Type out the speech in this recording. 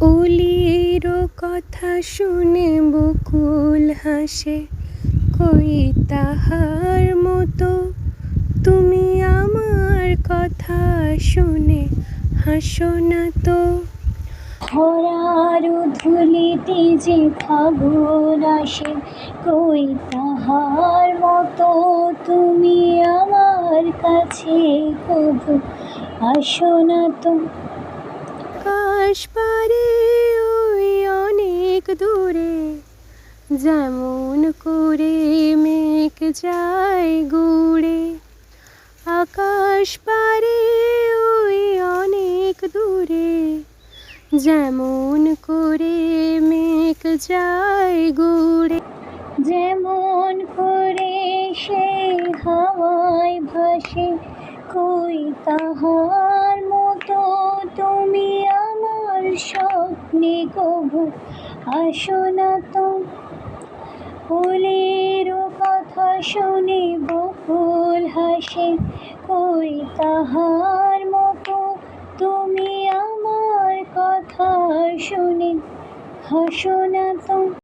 অলির কথা শুনে বকুল হাসে, কই তাহার মতো? তুমি আমার কথা শুনে হাসো না তো? খরার ধুলিতে যে ফাগুন আসে, কই তাহার মতো? তুমি আমার কাছে কবু আসো না তো? আকাশ পারে ওই অনেক দূরে, যেমন করে মেঘ যায় গুড়ে। আকাশ পারে ওই অনেক দূরে, যেমন করে মেঘ যায় গুড়ে। যেমন করে সে হাওয়ায় ভাসে, কই তাহার স্বপ্নে কবু আসো না তো। ফুলের কথা শুনে বকুল হাসে, কই তাহার মতো তুমি আমার কথা শুনে, হাসো না তো।